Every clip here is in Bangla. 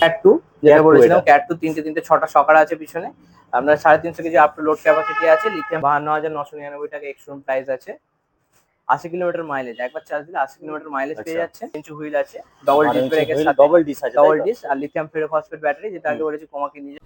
ক্যাট টু যেটা বলেছিলাম ক্যাট টু তিনটে তিনটে ছটা সকার আছে পিছনে। আপনার সাড়ে তিনশো KG up to load capacity আছে লিথিয়াম বাহান্ন হাজার নশো নিরানব্বই টাকা এক্সট্রিম প্রাইস আছে। আশি কিলোমিটার মাইলেজ একবার চার্জ দিলে আশি কিলোমিটার মাইলেজ পেয়ে আচ্ছা। যাচ্ছে। ইঞ্চু হুইল আছে ডবল ডিস ব্রেকের সাথে। ডবল ডিস আর লিথিয়াম ফেরোফসফেট ব্যাটারি যেটা আগে বলেছি কমাকে নিজে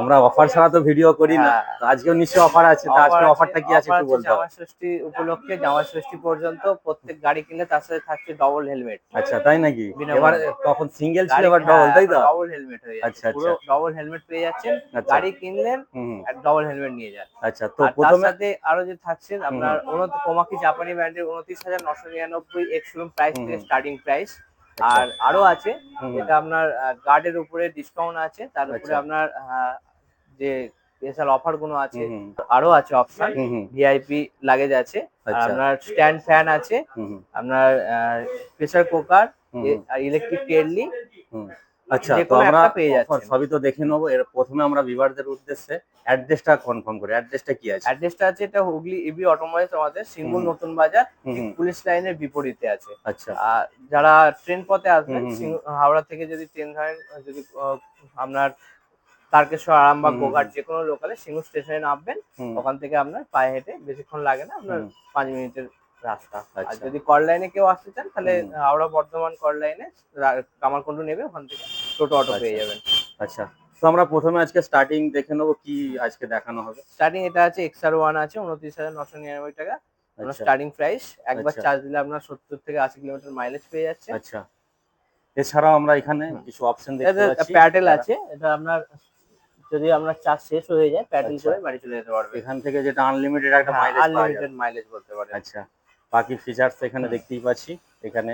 আমরা অফার ছাড়া তো ভিডিও করি না। হ্যাঁ। আজকেও নিশ্চয়ই অফার আছে তো আজকে অফারটা কি আছে একটু বলতে জামা ষষ্ঠী উপলক্ষে জামা ষষ্ঠী পর্যন্ত প্রত্যেক গাড়ি কিনলে তার সাথে থাকছে ডবল হেলমেট আচ্ছা তাই নাকি? এবার তখন সিঙ্গেল ছিল এবার ডবল তাই তো? ডবল হেলমেট হয়ে আচ্ছা, যাচ্ছে পুরো আচ্ছা। ডবল হেলমেট পেয়ে যাচ্ছেন। আচ্ছা। গাড়ি কিনলেন। আর ডবল হেলমেট নিয়ে যান। আচ্ছা তো প্রথমে সাথে আরও যে থাকছে আপনার কোমাকি জাপানি ব্র্যান্ডের উনত্রিশ হাজার নশো নিরানব্বই এক্সট্রিম প্রাইস থেকে স্টার্টিং প্রাইস আর আরও আছে এটা আপনার গার্ডের উপরে ডিসকাউন্ট আছে তার উপরে আচ্ছা। আপনার যে স্পেশাল অফারগুলো আছে। আরও আছে অপশন। ভিআইপি লাগেজ আছে আচ্ছা। আপনার স্ট্যান্ড ফ্যান আছে। আপনার প্রেসার কুকার ইলেকট্রিক কেটলি। আচ্ছা তো আমরা পেয়ে যাচ্ছেন। সবই তো দেখে নেব। এর প্রথমে আমরা ভিভারদের উদ্দেশ্যে অ্যাড্রেসটা কনফার্ম করি। অ্যাড্রেসটা কি আছে? অ্যাড্রেসটা আছে এটা হুগলি ইবি অটোমোবাইলস আমাদের সিঙ্গুর নতুন বাজার। পুলিশ লাইনের বিপরীতে আছে। আচ্ছা। আর যারা ট্রেন পথে আসবেন হাওড়া থেকে যদি ট্রেন ধরেন যদি আপনার তারকেশ্বর আরামবাগ গোঘাট যে কোনো লোকালে সিঙ্গুর স্টেশনে নামবেন ওখান থেকে আপনার পায়ে হেঁটে বেশিক্ষণ লাগে না আপনার পাঁচ মিনিটের রাস্তা। আর আচ্ছা। যদি কল লাইনে কেউ আসতে চান তাহলে হাওড়া বর্ধমান কল লাইনে কামারকুন্ডু নেবে ওখান থেকে। টোটো অটো পেয়ে আচ্ছা। যাবেন। আচ্ছা। তো আমরা প্রথমে আজকে স্টার্টিং দেখে নেব কি আজকে দেখানো হবে। স্টার্টিং এটা আছে এক্সআর ওয়ান আছে উনত্রিশ হাজার নশো নিরানব্বই টাকা। আপনার আচ্ছা। স্টার্টিং প্রাইস একবার আচ্ছা। চার্জ দিলে আপনার সত্তর থেকে আশি কিলোমিটার মাইলেজ পেয়ে যাচ্ছে। আচ্ছা। এছাড়াও আমরা এখানে কিছু অপশন দেখতে এটা পাচ্ছি। প্যাডেল আছে এটা আপনার যদি আপনার চার্জ শেষ হয়ে যায় প্যাডেল আচ্ছা। করে বাড়ি চলে যেতে পারবে এখান থেকে যেটা আনলিমিটেড একটা মাইলেজ আনলিমিটেড মাইলেজ বলতে পারে আচ্ছা। বাকি ফিচার্স এখানে দেখতেই পাচ্ছি। এখানে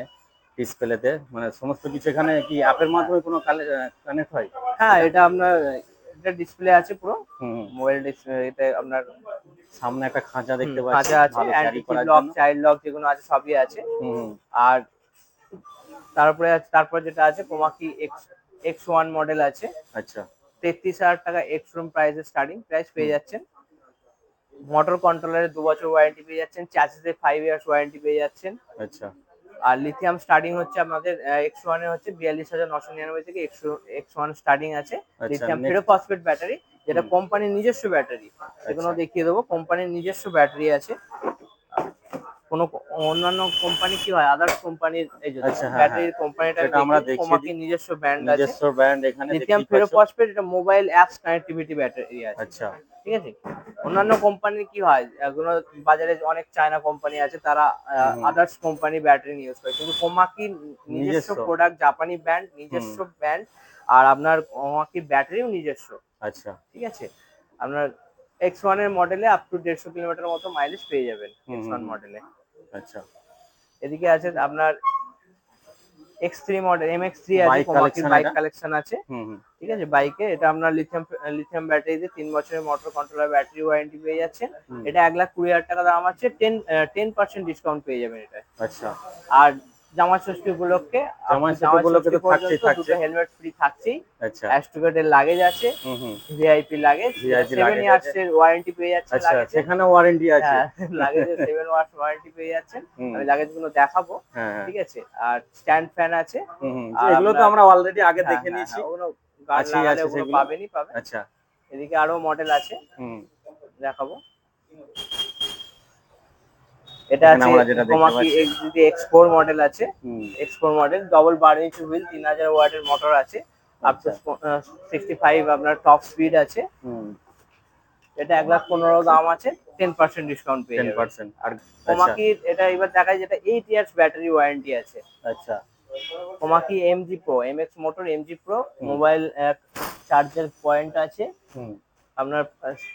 ডিসপ্লেতে মানে সমস্ত কিছু এখানে কি অ্যাপের মাধ্যমে কোনো কানেক্ট হয়? হ্যাঁ এটা আপনার এটা ডিসপ্লে আছে পুরো। মোবাইল ডিসপ্লে এটা আপনার সামনে একটা খাঁচা দেখতে পাচ্ছি খাঁচা আছে অ্যান্টি লক চাইল্ড লক যেগুলো আছে সবই আছে। আর তারপরে তারপর যেটা আছে Komaki X X one model আছে। আচ্ছা। তেত্রিশ হাজার টাকা এক্স রুম প্রাইসের স্টার্টিং প্রাইস পেয়ে যাচ্ছেন। মোটর কন্ট্রোলারের দু বছর ওয়ারেন্টি পেয়ে যাচ্ছেন চার্জেসে ফাইভ ইয়ার্স ওয়ারেন্টি পেয়ে যাচ্ছেন। আচ্ছা। আর লিথিয়াম স্টার্টিং হচ্ছে আমাদের এক্স ওয়ানের হচ্ছে বিয়াল্লিশ হাজার নশো নিরানব্বই থেকে এক্স এক্স ওয়ান স্টার্টিং আছে। লিথিয়াম ফেরোফসফেট ব্যাটারি যেটা কোম্পানির নিজস্ব ব্যাটারি এগুলো আচ্ছা। দেখিয়ে দেবো কোম্পানির নিজস্ব ব্যাটারি আছে। কোনো অন্যান্য কোম্পানি কি হয়? আদার্স কোম্পানির এই যে আচ্ছা, হ্যাঁ, ব্যাটারির কোম্পানিটা এটা আমরা দেখিয়ে কোম্পানির নিজস্ব ব্র্যান্ড আছে। নিজস্ব ব্র্যান্ড এখানে লিথিয়াম ফেরোফসফেট এটা মোবাইল অ্যাপস কানেক্টিভিটি ব্যাটারি আছে। আচ্ছা। ঠিক আছে? অন্যান্য কোম্পানির কি হয়? এগুলো বাজারে অনেক চায়না কোম্পানি আছে তারা আদার্স কোম্পানি ব্যাটারি ইউজ করে। কিন্তু কোমাকি নিজস্ব নিজস্ব। প্রোডাক্ট জাপানি ব্র্যান্ড নিজস্ব ব্র্যান্ড আর আপনার কোমাকি ব্যাটারিও নিজস্ব। আচ্ছা। ঠিক আছে? আপনার এক্স ওয়ানের মডেলে আপ টু দেড়শো কিলোমিটার মতো মাইলেজ পেয়ে যাবেন এক্স ওয়ান মডেলে আচ্ছা। এদিকে আছে আপনার X three model M X three আছে বাইক কালেকশন আছে। ঠিক আছে? বাইকে এটা আপনার লিথিয়াম লিথিয়াম ব্যাটারিতে তিন বছরের মোটর কন্ট্রোলার ব্যাটারি ওয়ারেন্টি পেয়ে যাচ্ছেন। এটা এক লাখ কুড়ি হাজার টাকা দাম আছে টেন টেন পার্সেন্ট ডিসকাউন্ট পেয়ে যাবেন এটা। আচ্ছা। আর জামা ষষ্ঠী উপলক্ষে জামাই ষষ্ঠী উপলক্ষে তো থাকছেই, থাকছে। হেলমেট ফ্রি থাকছেই। আচ্ছা। অ্যাস্ট্রোগেটের লাগেজ আছে VIP luggage VIP seven luggage years এর ওয়ারেন্টি পেয়ে যাচ্ছে আচ্ছা সেখানে ওয়ারেন্টি আছে। হ্যাঁ লাগেজে সেভেন ইয়ার্স ওয়ারেন্টি পেয়ে যাচ্ছেন। আমি লাগেজগুলো দেখাবো হ্যাঁ হ্যাঁ। ঠিক আছে? আর স্ট্যান্ড ফ্যান আছে। হুম এগুলো তো আমরা- অলরেডি আগে হ্যাঁ, দেখে হ্যাঁ, নিয়েছি। হ্যাঁ, ওগুলো আছে সেগুলো। পাবেনই পাবেন। আচ্ছা। এদিকে আরও মডেল আছে। হুম। দেখাবো। এটা আছে কোমাকি পাচ্ছি। এক্সিটি এক্স মডেল আছে হুম। এক্স মডেল ডবল বারো ইঞ্চি হুইল তিন হাজার ওয়াটের মোটর আছে আপ টু সিক্সটি ফাইভ আপনার টপ স্পিড আছে। এটা এক লাখ পনেরো দাম আছে টেন পার্সেন্ট ডিসকাউন্ট পেয়ে টেন পার্সেন্ট আর আচ্ছা। কোমাকির এটা এবার দেখায় যেটা এইট ইয়ার্স ব্যাটারি ওয়ারেন্টি আছে। আচ্ছা। Komaki MG pro MX motor MG pro mobile charger point আছে। হুম। আপনার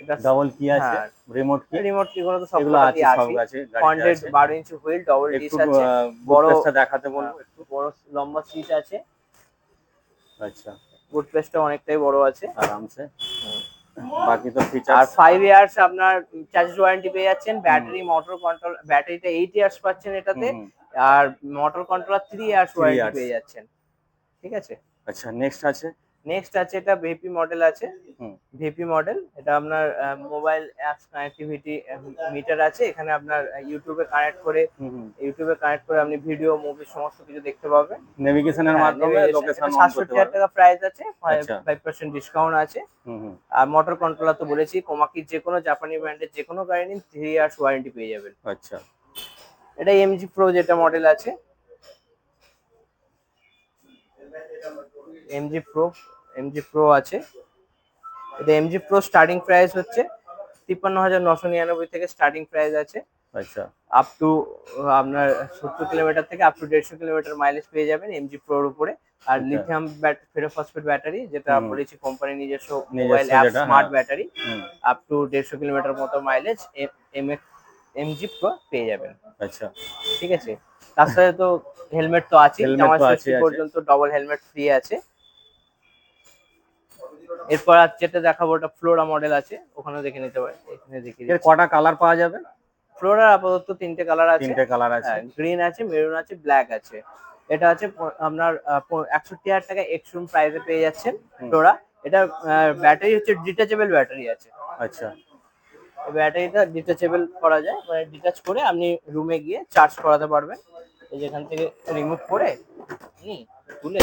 এটা ডাবল কি আছে হ্যাঁ। রিমোট কি রিমোট কি কোনো তো সব আছে সব আছে। ফন্টেড ইঞ্চি হুইল ডবল ডিস আছে বড় দেখাতে বলব একটু বড় লম্বা সিট আছে। আচ্ছা। বুট স্পেসটা অনেকটাই বড় আছে। আরামসে। বাকি তো আর ফিচার্স ফাইভ ইয়ার্স আপনার চার্জেস ওয়ারেন্টি পেয়ে যাচ্ছেন ব্যাটারি মোটর কন্ট্রোল ব্যাটারিটা এইট ইয়ার্স পাচ্ছেন এটাতে আর motor controller three years Three warranty পেয়ে যাচ্ছেন। ঠিক আছে? আচ্ছা নেক্সট আছে। নেক্সট আছে এটা ভিপি মডেল আছে। হুম। ভিপি মডেল এটা আপনার মোবাইল অ্যাপস কানেক্টিভিটি মিটার আছে। এখানে আপনার ইউটিউবে কানেক্ট করে ইউটিউবে কানেক্ট করে আপনি ভিডিও মুভি সমস্ত কিছু দেখতে পাবেন। নেভিগেশনের হ্যাঁ, মাধ্যমে লোকেশন এটা অন করতে 67 হাজার টাকা প্রাইস আছে আচ্ছা। ফাইভ পার্সেন্ট ডিসকাউন্ট আছে। হুম হুম। আর মোটর কন্ট্রোলার তো বলেছি কোমাকি যে কোনো জাপানি ব্র্যান্ডের যে কোনো গাড়ি নিন থ্রি ইয়ার্স ওয়ারেন্টি পেয়ে যাবেন। আচ্ছা। এটা এমজি প্রো যেটা মডেল আছে। এমজি প্রো এমজি প্রো আছে। এটা এমজি প্রো স্টার্টিং প্রাইস হচ্ছে তিপ্পান্ন হাজার নশো নিরানব্বই থেকে স্টার্টিং প্রাইস আছে। আচ্ছা। আপ টু আপনার সত্তর কিলোমিটার থেকে আপ টু দেড়শো কিলোমিটার মাইলেজ পেয়ে যাবেন এমজি প্রোর উপরে। আর। লিথিয়াম ফেরোফসফেট ব্যাটারি যেটা। বলেছি কোম্পানি নিজস্ব mobile app smart. Battery up to দেড়শো কিলোমিটার মতো মাইলেজ এম এমজি প্রো পেয়ে যাবেন। আচ্ছা। ঠিক আছে? তার সাথে তো হেলমেট তো আছে। পর্যন্ত ডবল হেলমেট ফ্রি আছে। এরপর আর যেটা দেখাবো ওটা ফ্লোরা মডেল আছে ওখানে দেখে নিতে পারেন এখানে দেখিয়ে এর কটা কালার পাওয়া যাবে? ফ্লোরার আপাতত তিনটে কালার আছে। তিনটে কালার আছে। গ্রিন আছে মেরুন আছে ব্ল্যাক আছে। এটা আছে আপনার একষট্টি হাজার টাকা এক্সট্রিম প্রাইসে পেয়ে যাচ্ছেন ফ্লোরা এটা ব্যাটারি হচ্ছে ডিটাচেবল ব্যাটারি আছে। আচ্ছা। ব্যাটারিটা ডিটাচেবল করা যায় মানে ডিটাচ করে আপনি রুমে গিয়ে চার্জ করাতে পারবেন। এই যে এখান থেকে রিমুভ করে তুলে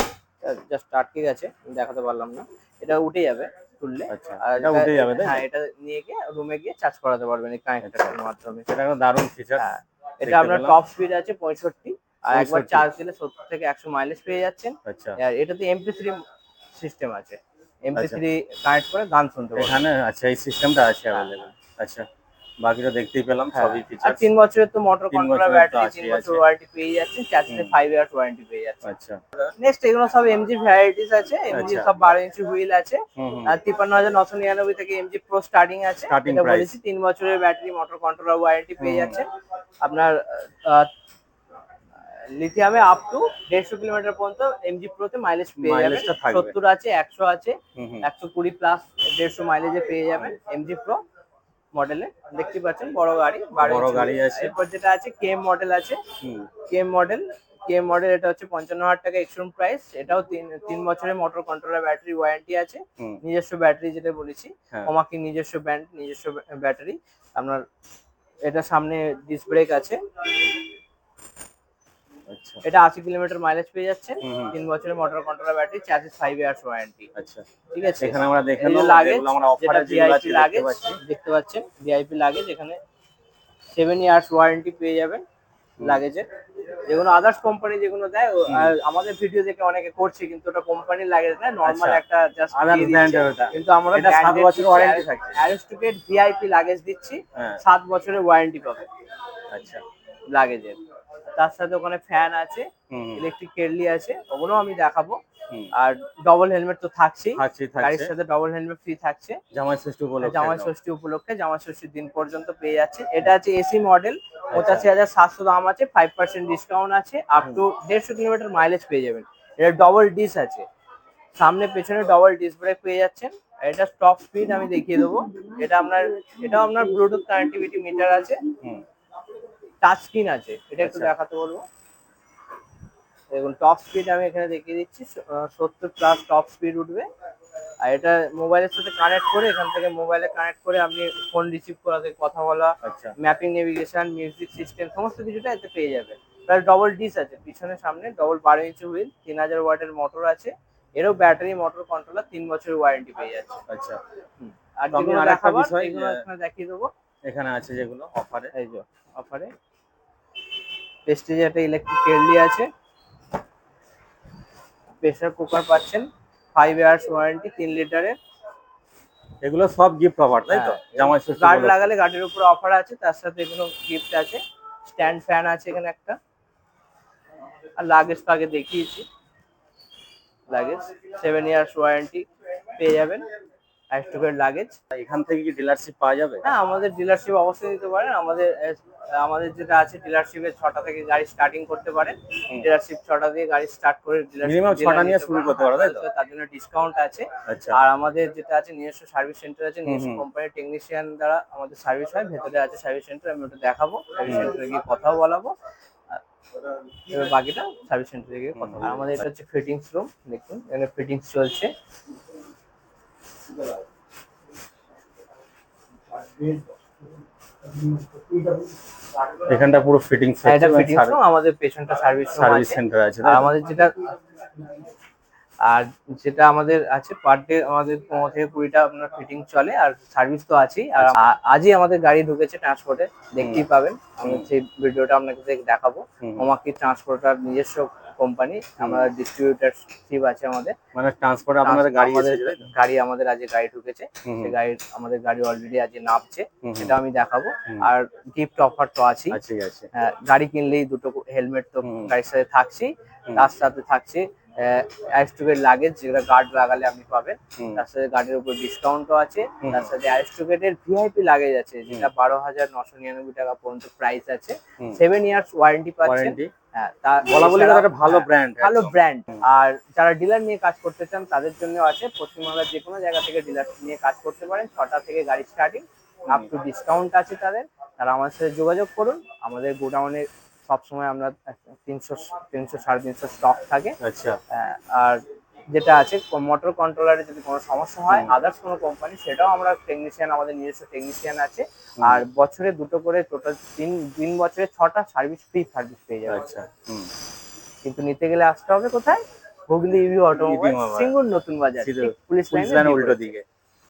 জাস্ট আটকে গেছে দেখাতে পারলাম না। এটা উঠে যাবে তুললে আচ্ছা আর এটা উঠে যাবে হ্যাঁ এটা নিয়ে গিয়ে রুমে গিয়ে চার্জ করাতে পারবেন এই কানেক্টরের মাধ্যমে। এটা একটা দারুণ ফিচার হ্যাঁ এটা আপনার টপ স্পিড আছে পঁয়ষট্টি আর একবার চার্জ দিলে সত্তর থেকে একশো মাইলেজ পেয়ে যাচ্ছেন। আচ্ছা। আর এটাতে এমপি থ্রি সিস্টেম আছে। এমপি আচ্ছা। থ্রি কানেক্ট করে গান শুনতে পারবেন। এখানে আচ্ছা এই সিস্টেমটা আছে অ্যাভেলেবল আচ্ছা। বাকিটা দেখতেই পেলাম হ্যাঁ। সবই আর ফিচার তিন বছরের তো মোটর কন্ট্রোলার ব্যাটারি আছেই তিন বছর ওয়ারেন্টি পেয়ে যাচ্ছেন চারটে হুম। ফাইভ ইয়ার্স ওয়ারেন্টি পেয়ে যাচ্ছে। আচ্ছা। নেক্সট এগুলো সব এমজি ভ্যারাইটিস আছে এমজি আচ্ছা। সব বারো ইঞ্চি হুইল আছে। আর তিপ্পান্ন হাজার নশো নিরানব্বই থেকে এমজি প্রো স্টার্টিং আছে। এটা বলেছি তিন বছরের ব্যাটারি মোটর কন্ট্রোলার ওয়ারেন্টি পেয়ে যাচ্ছে। আপনার লিথিয়ামে আপ টু দেড়শো কিলোমিটার পর্যন্ত এমজি প্রোতে মাইলেজ পেয়ে যাবেন। Mileage সত্তর আছে একশো আছে একশো কুড়ি প্লাস দেড়শো মাইলেজে পেয়ে যাবেন এমজি প্রো মডেলে দেখতে পাচ্ছেন বড় গাড়ি বড় গাড়ি। আছে। এরপর যেটা আছে কে মডেল আছে। কেএম মডেল কে মডেল এটা হচ্ছে পঞ্চান্ন হাজার টাকা এক্সট্রিম প্রাইস এটাও তিন তিন বছরের মোটর কন্ট্রোলার ব্যাটারি ওয়ারেন্টি আছে। নিজস্ব ব্যাটারি যেটা বলেছি। আমাকে ওমাকি নিজস্ব ব্যান্ড নিজস্ব ব্যাটারি আপনার এটা সামনে ডিস্ক ব্রেক আছে। এটা আশি কিলোমিটার মাইলেজ পেয়ে যাচ্ছে। তিন বছরের motor controller battery charges five years warranty আচ্ছা। ঠিক আছে? এখানে আমরা দেখে লাগেজ যেটা অফারে আছে ভিআইপি দেখতে দেখতে পাচ্ছেন ভিআইপি লাগেজ এখানে সেভেন ইয়ার্স ওয়ারেন্টি পেয়ে যাবেন হুম। লাগেজের যেগুলো আদার্স কোম্পানি যেগুলো দেয় আমাদের ভিডিও দেখে অনেকে করছে কিন্তু ওটা কোম্পানির লাগেজ না নর্মাল আচ্ছা। একটা জাস্ট brand এর ওটা। কিন্তু আমরা এটা সাত বছরের warranty থাকছে। অ্যারিস্টোকেট ভিআইপি লাগেজ দিচ্ছি হ্যাঁ। সাত বছরের ওয়ারেন্টি পাবে। আচ্ছা। লাগেজের তার সাথে ওখানে ফ্যান আছে ইলেকট্রিক কেটলি আছে ওগুলো আমি দেখাবো। আর ডবল হেলমেট তো থাকছেই। গাড়ির সাথে ডবল হেলমেট ফ্রি থাকছে। জামাই ষষ্ঠী উপলক্ষে জামাই ষষ্ঠী উপলক্ষে জামাই ষষ্ঠীর দিন পর্যন্ত পেয়ে যাচ্ছে। এটা আছে এসি মডেল পঁচাশি হাজার সাতশো দাম আছে ফাইভ পার্সেন্ট ডিসকাউন্ট আছে আপ টু দেড়শো কিলোমিটার মাইলেজ পেয়ে যাবেন। এটা ডবল ডিস আছে। সামনে পেছনে ডবল ডিস ব্রেক পেয়ে যাচ্ছেন। আর এটা টপ স্পিড আমি দেখিয়ে দেবো। এটা আপনার এটা আপনার ব্লুটুথ কানেক্টিভিটি মিটার আছে। টাচ স্ক্রিন আছে। এটা একটু আচ্ছা। দেখাতে বলব। দেখুন টপ স্পিড আমি এখানে দেখিয়ে দিচ্ছি। সত্তর প্লাস টপ স্পিড উঠবে। আর এটা মোবাইলের সাথে কানেক্ট করে এখান থেকে মোবাইলে কানেক্ট করে আপনি ফোন রিসিভ করাতে কথা বলা ম্যাপিং নেভিগেশন মিউজিক সিস্টেম সমস্ত কিছুটা এতে পেয়ে যাবে। প্লাস ডবল ডিস আছে পিছনে সামনে ডবল বারো ইঞ্চি হুইল তিন হাজার ওয়াটের মোটর আছে। এরও ব্যাটারি মোটর কন্ট্রোলার তিন বছরের ওয়ারেন্টি পেয়ে যাচ্ছে। আচ্ছা। আর যেগুলো দেখাবার এগুলো দেখিয়ে দেবো। এখানে আছে যেগুলো অফারে এই যে অফারে প্রেস্টিজে একটা ইলেকট্রিক কেটলি আছে। প্রেসার কুকার পাচ্ছেন ফাইভ ইয়ার্স ওয়ারেন্টি তিন লিটারের এগুলো সব গিফট অফার তাই তো? হ্যাঁ। জামাই ষষ্ঠী গার্ড লাগালে গার্ডের উপর অফার আছে তার সাথে এগুলো গিফট আছে। স্ট্যান্ড ফ্যান আছে এখানে একটা। আর লাগেজ তো আগে দেখিয়েছি। লাগেজ সেভেন ইয়ার্স ওয়ারেন্টি পেয়ে যাবেন। অ্যাস্টোকের লাগেজ এখান থেকে কি ডিলারশিপ পাওয়া যাবে? হ্যাঁ আমাদের ডিলারশিপ অবশ্যই নিতে পারেন। আমাদের আমাদের যেটা আছে ডিলারশিপে ছটা থেকে গাড়ি স্টার্টিং করতে পারেন। ডিলারশিপ ছটা দিয়ে গাড়ি স্টার্ট করে dealer ছটা নিয়ে শুরু করতে পারো, তাই তো? তার জন্য ডিসকাউন্ট আছে। আচ্ছা। আর আমাদের যেটা আছে নিজস্ব সার্ভিস সেন্টার আছে নিজস্ব। কোম্পানির টেকনিশিয়ান দ্বারা আমাদের সার্ভিস হয়। ভেতরে আছে সার্ভিস সেন্টার আমি ওটা দেখাবো। সার্ভিস সেন্টারে গিয়ে কথাও বলাবো। এবার বাকিটা সার্ভিস সেন্টারে গিয়ে কথা। আমাদের এটা হচ্ছে ফিটিংস রুম দেখুন এখানে ফিটিংস চলছে। এখানটা পুরো ফিটিংস আর এটা রুম আমাদের পেছনটা সার্ভিস সার্ভিস সেন্টার আছে। আমাদের যেটা আর যেটা আমাদের আছে পার ডে আমাদের পনেরো থেকে কুড়িটা আপনার ফিটিং চলে আর সার্ভিস তো আছেই। আর আজই আমাদের গাড়ি ঢুকেছে ট্রান্সপোর্টে দেখতেই পাবেন। আমি সেই ভিডিওটা আপনাকে দেখাবো। ওমাকি ট্রান্সপোর্টার নিজস্ব কোম্পানি আমরা ডিস্ট্রিবিউটারশিপ আছে আমাদের। মানে ট্রান্সপোর্ট আপনাদের গাড়ি আমাদের গাড়ি আমাদের আজকে গাড়ি ঢুকেছে। হুম, সেই গাড়ি আমাদের গাড়ি অলরেডি আজকে নামছে। সেটা আমি দেখাবো। আর গিফট অফার তো আছেই। আছে আছে। হ্যাঁ, গাড়ি কিনলেই দুটো হেলমেট তো গাড়ির সাথে থাকছেই তার সাথে থাকছে অ্যারিস্টোকের লাগেজ যেটা গার্ড লাগালে আপনি পাবেন। তার সাথে গাড়ির উপর ডিসকাউন্টও আছে। তার সাথে অ্যারিস্টোকেটের ভিআইপি লাগেজ আছে যেটা বারো হাজার নশো নিরানব্বই টাকা পর্যন্ত প্রাইস আছে। সেভেন ইয়ার্স ওয়ারেন্টি পাচ্ছেন। হ্যাঁ ভালো হ্যাঁ, ব্র্যান্ড ভালো ব্র্যান্ড আর যারা ডিলার নিয়ে কাজ করতে চান তাদের জন্য আছে পশ্চিমবাংলার যে কোনো জায়গা থেকে ডিলার নিয়ে কাজ করতে পারেন। ছটা থেকে গাড়ি স্টার্টিং আপ টু ডিসকাউন্ট আছে তাদের। তারা আমার সাথে যোগাযোগ করুন। আমাদের গোডাউনে সবসময় আমরা তিনশো তিনশো সাড়ে তিনশো স্টক থাকে। আচ্ছা। আর যেটা আছে মোটর কন্ট্রোলারে যদি কোনো সমস্যা হয় আদার্স কোনো কোম্পানি সেটাও আমরা টেকনিশিয়ান আমাদের নিজস্ব টেকনিশিয়ান আছে। আর বছরে দুটো করে টোটাল তিন তিন বছরে ছটা সার্ভিস ফ্রি সার্ভিস পেয়ে যাবে। আচ্ছা কিন্তু নিতে গেলে আসতে হবে কোথায়? Hooghly EV automobile EV Singur নতুন বাজার পুলিশ লাইনের উল্টো দিকে।